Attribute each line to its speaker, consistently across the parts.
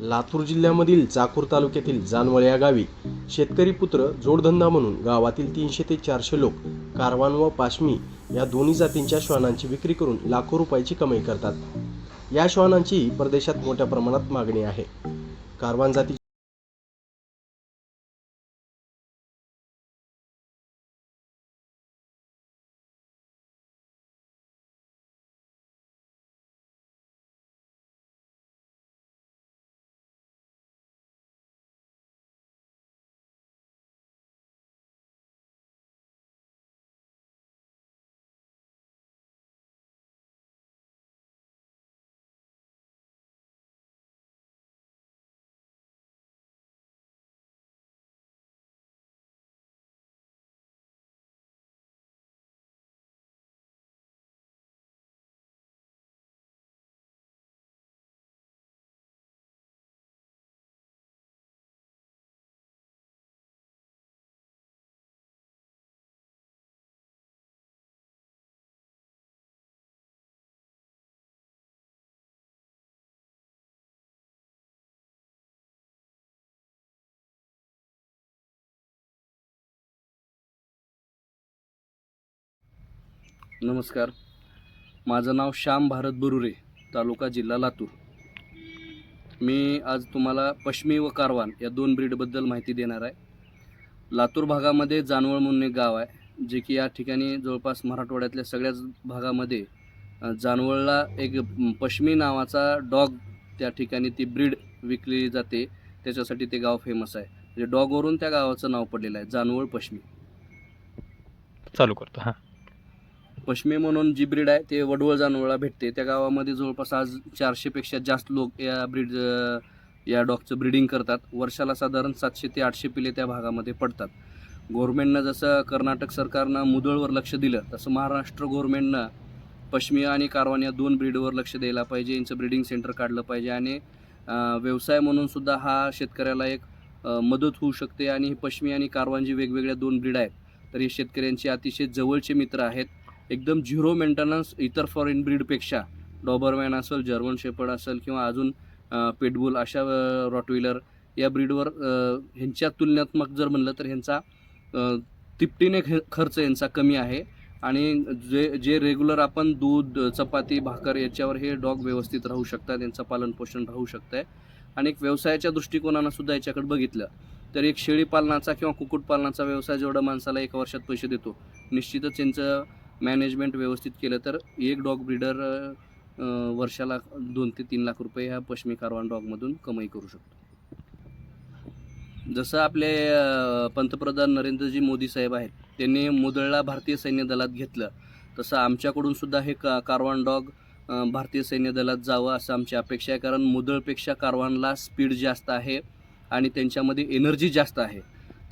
Speaker 1: लातूर जिल्ह्यामधील चाकूर तालुक्यातील जानवळ या गावी शेतकरी पुत्र जोडधंदा म्हणून गावातील तीनशे ते चारशे लोक कारवान व पाशमी या दोन्ही जातींच्या श्वानांची विक्री करून लाखो रुपयाची कमाई करतात. या श्वानांची परदेशात मोठ्या प्रमाणात मागणी आहे. कारवान जाती
Speaker 2: नमस्कार. माझं नाव श्याम भारत बरुरे तालुका जिल्हा लातूर. मी आज तुम्हाला पश्मी व कारवान या दोन ब्रीडबद्दल माहिती देणार आहे. लातूर भागामध्ये जानवळ म्हणून एक गाव आहे जे की या ठिकाणी जवळपास मराठवाड्यातल्या सगळ्याच भागामध्ये जानवळला एक पश्मी नावाचा डॉग त्या ठिकाणी ती ब्रीड विकली जाते. त्याच्यासाठी ते गाव फेमस आहे. म्हणजे डॉगवरून त्या गावाचं नाव पडलेलं आहे जानवळ पश्मी.
Speaker 3: चालू करतो हां.
Speaker 2: पश्मे म्हणून जी ब्रीड आहे ते वडवळ जानवळला भेटते. त्या गावामध्ये जवळपास आज चारशेपेक्षा जास्त लोक या ब्रीड या डॉगचं ब्रीडिंग करतात. वर्षाला साधारण सातशे ते आठशे पिले त्या भागामध्ये पडतात. गव्हर्मेंटनं जसं कर्नाटक सरकारनं मुदळवर लक्ष दिलं तसं महाराष्ट्र गव्हर्मेंटनं पश्मी आणि कारवान या दोन ब्रीडवर लक्ष द्यायला पाहिजे. यांचं ब्रीडिंग सेंटर काढलं पाहिजे आणि व्यवसाय म्हणून सुद्धा हा शेतकऱ्याला एक मदत होऊ शकते. आणि ही पश्मी आणि कारवान जी वेगवेगळ्या दोन ब्रीड आहेत तर हे शेतकऱ्यांचे अतिशय जवळचे मित्र आहेत. एकदम झिरो मेंटेनन्स इतर फॉरेन ब्रीडपेक्षा डॉबरमॅन असेल जर्मन शेपर्ड असेल किंवा अजून पेटबुल अशा रॉटविलर या ब्रीडवर ह्यांच्या तुलनात्मक जर म्हणलं तर ह्यांचा तिपटीने ख खर्च यांचा कमी आहे. आणि जे जे रेग्युलर आपण दूध चपाती भाकर याच्यावर हे डॉग व्यवस्थित राहू शकतात यांचं पालनपोषण राहू शकतं आहे आणि एक व्यवसायाच्या दृष्टिकोनानं सुद्धा याच्याकडे बघितलं तर एक शेळी पालनाचा किंवा कुक्कुटपालनाचा व्यवसाय जेवढा माणसाला एका वर्षात पैसे देतो निश्चितच यांचं मॅनेजमेंट व्यवस्थित केलं तर एक डॉग ब्रीडर वर्षाला दोन ते तीन लाख रुपये ह्या पश्मी कारवान डॉगमधून कमाई करू शकतो. जसं आपले पंतप्रधान नरेंद्रजी मोदी साहेब आहेत त्यांनी मुदळला भारतीय सैन्य दलात घेतलं तसं आमच्याकडून सुद्धा हे का कारवान डॉग भारतीय सैन्य दलात जावं असं आमची अपेक्षा आहे. कारण मुदळपेक्षा कारवानला स्पीड जास्त आहे आणि त्यांच्यामध्ये एनर्जी जास्त आहे.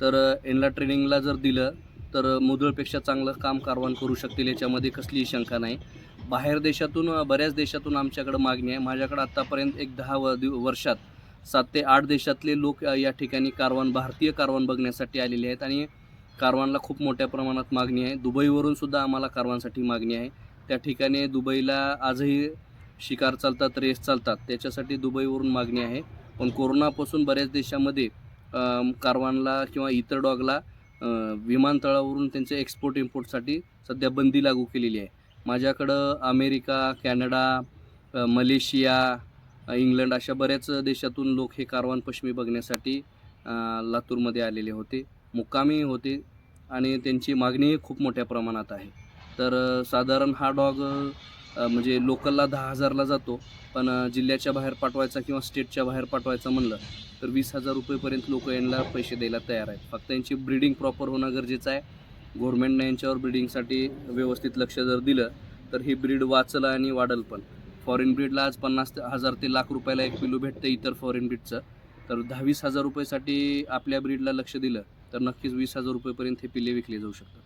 Speaker 2: तर अ, यांना ट्रेनिंगला जर दिलं तर मुदळपेक्षा चांगलं काम कारवान करू शकतील याच्यामध्ये कसलीही शंका नाही. बाहेर देशातून बऱ्याच देशातून आमच्याकडं मागणी आहे. माझ्याकडं आत्तापर्यंत एक दहा व वर्षात सात ते आठ देशातले लोक या ठिकाणी कारवान भारतीय कारवान बघण्यासाठी आलेले आहेत आणि कारवानला खूप मोठ्या प्रमाणात मागणी आहे. दुबईवरून सुद्धा आम्हाला कारवानसाठी मागणी आहे. त्या ठिकाणी दुबईला आजही शिकार चालतात रेस चालतात. त्याच्यासाठी दुबईवरून मागणी आहे. पण कोरोनापासून बऱ्याच देशामध्ये कारवानला किंवा इतर डॉगला विमानतळावरून त्यांच्या एक्सपोर्ट इम्पोर्टसाठी सध्या बंदी लागू केलेली आहे. माझ्याकडं अमेरिका कॅनडा मलेशिया इंग्लंड अशा बऱ्याच देशातून लोक हे कारवान पश्मी बघण्यासाठी लातूरमध्ये आलेले होते. मुक्कामी होते आणि त्यांची मागणीही खूप मोठ्या प्रमाणात आहे. तर साधारण हा डॉग म्हणजे लोकलला दहा हजारला जातो पण जिल्ह्याच्या बाहेर पाठवायचा किंवा स्टेटच्या बाहेर पाठवायचं म्हणलं तर वीस हजार रुपयेपर्यंत लोक यांना पैसे द्यायला तयार आहेत. फक्त यांची ब्रीडिंग प्रॉपर होणं गरजेचं आहे. गव्हर्मेंटने यांच्यावर ब्रीडिंगसाठी व्यवस्थित लक्ष जर दिलं तर ही ब्रीड वाचलं आणि वाढल पण. फॉरेन ब्रीडला आज पन्नास ते- हजार ते लाख रुपयाला एक पिलू भेटतं इतर फॉरेन ब्रीडचं तर दहावीस हजार रुपयेसाठी आपल्या ब्रीडला लक्ष दिलं तर नक्कीच वीस हजार रुपयेपर्यंत हे पिल्ले विकले जाऊ शकतात.